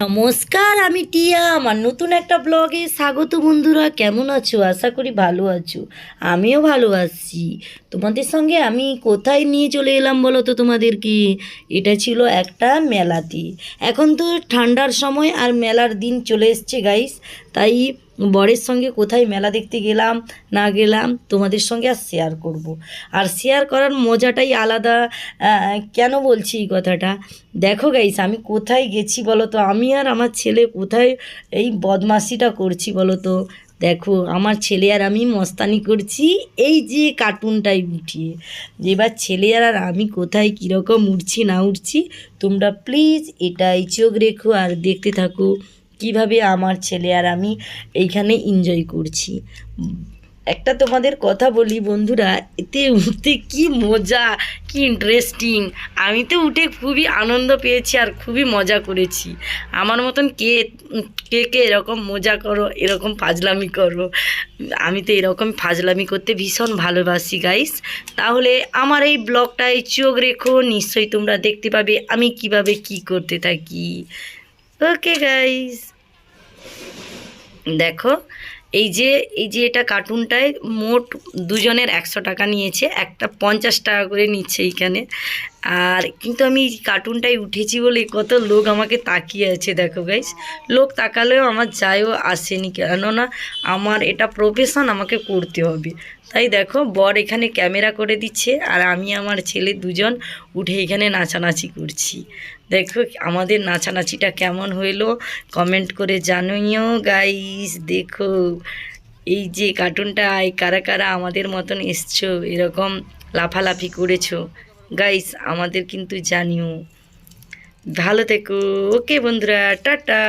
নমস্কার, আমি টিয়া, আমার নতুন একটা ব্লগে স্বাগত বন্ধুরা, কেমন আছো? আশা করি ভালো আছো। আমিও ভালো আছি। তোমাদের সঙ্গে আমি কোথায় নিয়ে চলে এলাম বলো তো তোমাদেরকে? এটা ছিল একটা মেলাতে। এখন তো ঠান্ডার সময় আর মেলার দিন চলে এসছে গাইস তাই বরের সঙ্গে কোথায় মেলা দেখতে গেলাম, না গেলাম, তোমাদের সঙ্গে আর শেয়ার করব। আর শেয়ার করার মজাটাই আলাদা। কেন বলছি এই কথাটা? দেখো গাইস আমি কোথায় গেছি বলো তো আমি আর আমার ছেলে কোথায় এই বদমাশিটা করছি বলো তো দেখো, আমার ছেলে আর আমি মস্তানি করছি এই যে কার্টুনটাই উঠিয়ে। এবার ছেলে আর আর আমি কোথায়, কীরকম উঠছি না উঠছি তোমরা প্লিজ এটাই চোখ রেখো আর দেখতে থাকো। কীভাবে আমার ছেলে আর আমি এইখানে এনজয় করছি। একটা তোমাদের কথা বলি বন্ধুরা, এতে উঠতে কি মজা, কি ইন্টারেস্টিং আমি তো উঠে খুবই আনন্দ পেয়েছি আর খুবই মজা করেছি। আমার মতন কে কে কে এরকম মজা করো, এরকম ফাজলামি করো। আমি তো এরকম ফাজলামি করতে ভীষণ ভালোবাসি গাইস তাহলে আমার এই ব্লগটায় চোখ রেখো, নিশ্চয়ই তোমরা দেখতে পাবে আমি কীভাবে কি করতে থাকি। ওকে গাইস দেখো, এই যে এই যে এটা কার্টুনটায় মোট দুজনের একশো টাকা নিয়েছে, একটা পঞ্চাশ টাকা করে নিচ্ছে এইখানে। আর কিন্তু আমি এই কার্টুনটায় উঠেছি বলে কত লোক আমাকে তাকিয়ে আছে, দেখো গাইস লোক তাকালেও আমার যায়ও আসেনি কেননা আমার এটা প্রফেশন আমাকে করতে হবে। তাই দেখো, বর এখানে ক্যামেরা করে দিচ্ছে আর আমি আমার ছেলে দুজন উঠে এখানে নাচানাচি করছি। দেখো আমাদের নাচানাচিটা কেমন হইল কমেন্ট করে জানিও গাইস দেখো। এই যে কার্টুনটা কারা কারা আমাদের মতন এসছো, এরকম লাফালাফি করেছ গাইস আমাদের কিন্তু জানিও। ভালো থেকো। ওকে বন্ধুরা টাটা।